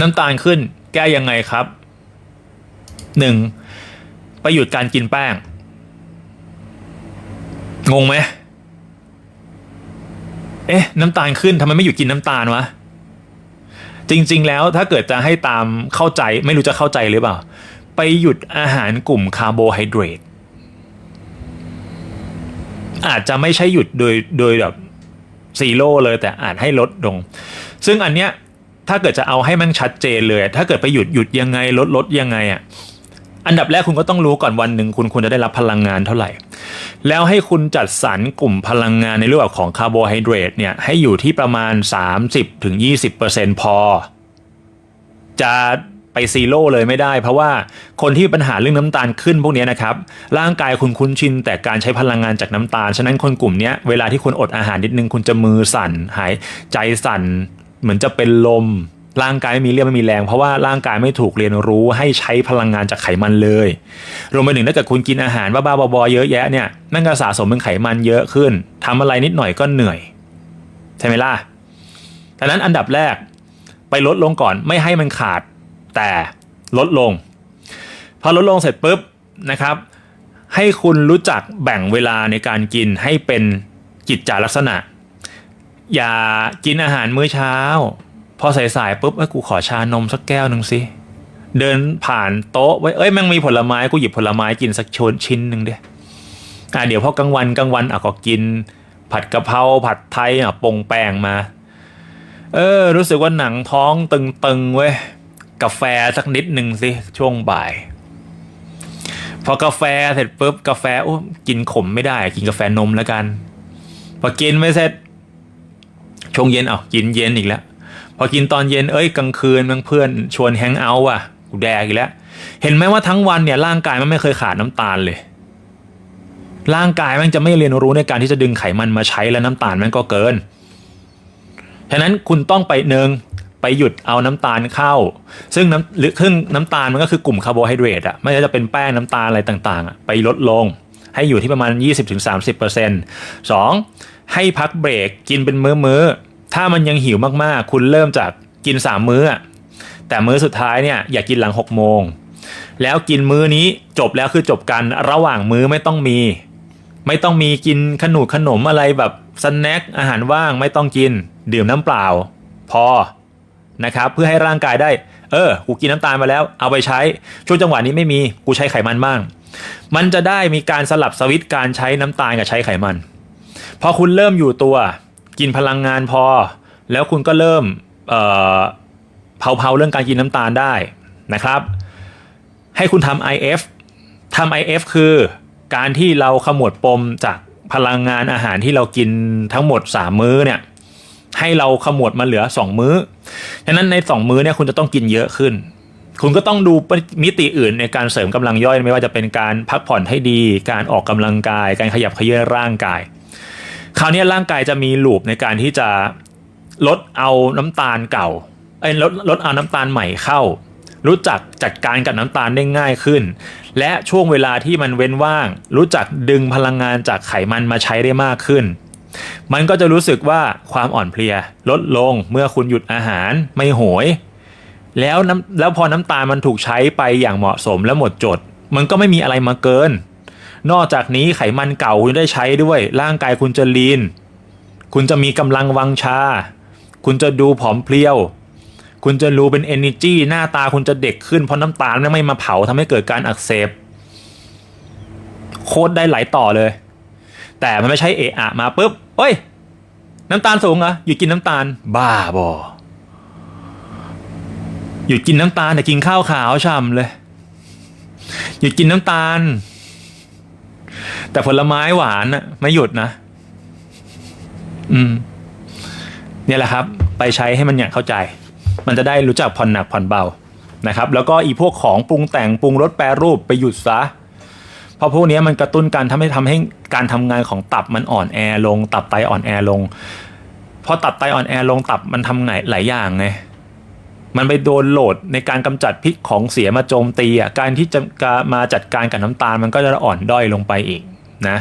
น้ำตาลขึ้นแก้ยังไงครับหนึ่งไปหยุดการกินแป้ง งงไหมเอ๊ะ น้ำตาลขึ้นทำไมไม่หยุดกินน้ำตาลวะ จริง ๆ แล้วถ้าเกิดจะให้ตามเข้าใจไม่รู้จะเข้าใจหรือเปล่า ไปหยุดอาหารกลุ่มคาร์โบไฮเดรตอาจจะไม่ใช่หยุดโดยโดยแบบซีโร่เลยแต่อาจให้ลดลง ซึ่งอันเนี้ย ถ้าเกิดจะเอาให้มันชัดเจนเลย ถ้าเกิดไปหยุดหยุดยังไงลดลดยังไงอะอันดับแรกคุณก็ต้องรู้ก่อนวันหนึ่งคุณควรจะได้รับพลังงานเท่าไหร่ แล้วให้คุณจัดสรรกลุ่มพลังงานในรูปแบบของคาร์โบไฮเดรตเนี่ยให้อยู่ที่ประมาณ 30-20%พอ จะไปซีโร่เลยไม่ได้ เพราะว่าคนที่มีปัญหาเรื่องน้ำตาลขึ้นพวกนี้นะครับ ร่างกายคุณคุ้นชินแต่การใช้พลังงานจากน้ำตาล ฉะนั้นคนกลุ่มนี้เวลาที่คุณอดอาหารนิดนึงคุณจะมือสั่น หายใจสั่น เหมือนจะเป็นลมร่างกายไม่มีเรี่ยวไม่มีแรง เพราะว่าร่างกายไม่ถูกเรียนรู้ให้ใช้พลังงานจากไขมันเลย รวมไปถึงถ้าเกิดคุณกินอาหารบ้าๆบอๆเยอะแยะเนี่ยนั่นก็สะสมเป็นไขมันเยอะขึ้นทำอะไรนิดหน่อยก็เหนื่อย ใช่ไหมล่ะดังนั้นอันดับแรกไปลดลงก่อนไม่ให้มันขาด แต่ลดลง พอลดลงเสร็จปุ๊บนะครับ ให้คุณรู้จักแบ่งเวลาในการกินให้เป็นกิจจาลักษณะ อย่ากินอาหารมื้อเช้า พอสายๆปุ๊บเอ้ยกูขอชานมสักแก้วหนึ่งสิ เดินผ่านโต๊ะไว้เอ้ยแม่งมีผลไม้กูหยิบผลไม้กินสักชนชิ้นหนึ่งเดียอะเดี๋ยวพอกลางวันกลางวันอะก็กิน ผัดกะเพราผัดไทยอะปงแป้งมา เออ รู้สึกว่าหนังท้องตึงๆเว้ยกาแฟสักนิดหนึ่งสิช่วงบ่าย พอกาแฟเสร็จปุ๊บกาแฟโอ้กินขมไม่ได้ กินกาแฟนมแล้วกันพอกินไม่เสร็จ ช่วงเย็นเอากินเย็นอีกแล้ว พอกินตอนเย็นเอ้ยกลางคืนบางเพื่อนชวนแฮงเอาท์อะกูแดกอีกแล้ว เห็นไหมว่าทั้งวันเนี่ยร่างกายมันไม่เคยขาดน้ำตาลเลย ร่างกายมันจะไม่เรียนรู้ในการที่จะดึงไขมันมาใช้แล้วน้ำตาลมันก็เกินฉะนั้นคุณต้องไปหนึ่งไปหยุดเอาน้ำตาลเข้า ซึ่งน้ำหรือครึ่งน้ำตาลมันก็คือกลุ่มคาร์โบไฮเดรตอะไม่ว่าจะเป็นแป้งน้ำตาลอะไรต่างๆอะไปลดลง ให้อยู่ที่ประมาณ 20-30% 2. ให้พักเบรกกินเป็นมื้อๆถ้ามันยังหิวมากๆ คุณเริ่มจากกิน3มื้อ แต่มื้อสุดท้ายเนี่ยอย่ากกินหลัง6โมง แล้วกินมื้อนี้จบแล้วคือจบกันระหว่างมื้อไม่ต้องมี ไม่ต้องมีกินขนมขนมอะไรแบบสแน็คอาหารว่างไม่ต้องกิน ดื่มน้ำเปล่า พอนะครับเพื่อให้ร่างกายได้ เออ กูกินน้ำตาลมาแล้ว เอาไปใช้ ช่วงจังหวะนี้ไม่มี กูใช้ไขมันบ้าง มันจะได้มีการสลับสวิตช์การใช้น้ำตาลกับใช้ไขมัน พอคุณเริ่มอยู่ตัว กินพลังงานพอ แล้วคุณก็เริ่มเอ่อเผาเรื่องการกินน้ำตาลได้นะครับ ให้คุณทำ IF ทำ IF คือการที่เราขมวดปมจากพลังงานอาหารที่เรากินทั้งหมด 3 มื้อเนี่ยให้เราขมวดมาเหลือ 2 มื้อ ฉะนั้นใน 2 มื้อเนี่ยคุณจะต้องกินเยอะขึ้น คุณก็ต้องดูมิติอื่นในการเสริมกำลังย่อยไม่ว่าจะเป็นการพักผ่อนให้ดี การออกกำลังกาย การขยับเขยื้อนร่างกาย คราวนี้ร่างกายจะมีลูปในการที่จะลดเอาน้ำตาลเก่าเอ้ลดลดเอาน้ำตาลใหม่เข้า รู้จักจัดการกับน้ำตาลได้ง่ายขึ้น และช่วงเวลาที่มันเว้นว่าง รู้จักดึงพลังงานจากไขมันมาใช้ได้มากขึ้น มันก็จะรู้สึกว่าความอ่อนเพลีย ลดลงเมื่อคุณหยุดอาหารไม่โหย แล้วน้ำแล้วพอน้ำตาลมันถูกใช้ไปอย่างเหมาะสมและหมดจด มันก็ไม่มีอะไรมาเกิน นอกจากนี้ไขมันเก่าคุณได้ใช้ด้วย ร่างกายคุณจะลีน คุณจะมีกำลังวังชา คุณจะดูผอมเพรียว คุณจะรู้เป็น energy หน้าตาคุณจะเด็กขึ้นเพราะน้ำตาลไม่มาเผาทำให้เกิดการอักเสบโคตรได้หลายต่อเลย แต่มันไม่ใช่เอะอะมาปุ๊บเฮ้ย น้ำตาลสูงเหรอหยุดกินน้ำตาล บ้าบอหยุดกินน้ำตาลแต่กินข้าวขาวช่ำเลย หยุดกินน้ำตาล แต่ผลไม้หวานน่ะไม่หยุดนะ อืม เนี่ยแหละครับ ไปใช้ให้มันอย่างเข้าใจ มันจะได้รู้จักผ่อนหนักผ่อนเบานะครับ แล้วก็อีพวกของปรุงแต่งปรุงรสแปรรูปไปหยุดซะเพราะพวกนี้มันกระตุ้นการทำให้ทำให้การทำงานของตับมันอ่อนแอลง ตับไตอ่อนแอลงพอตับไตอ่อนแอลงตับมันทำไงหลายอย่างไงมันไปโดนโหลดในการกำจัดพิษของเสียมาโจมตีอะการที่จะมาจัดการกับน้ำตาลมันก็จะอ่อนด้อยลงไปอีก นะ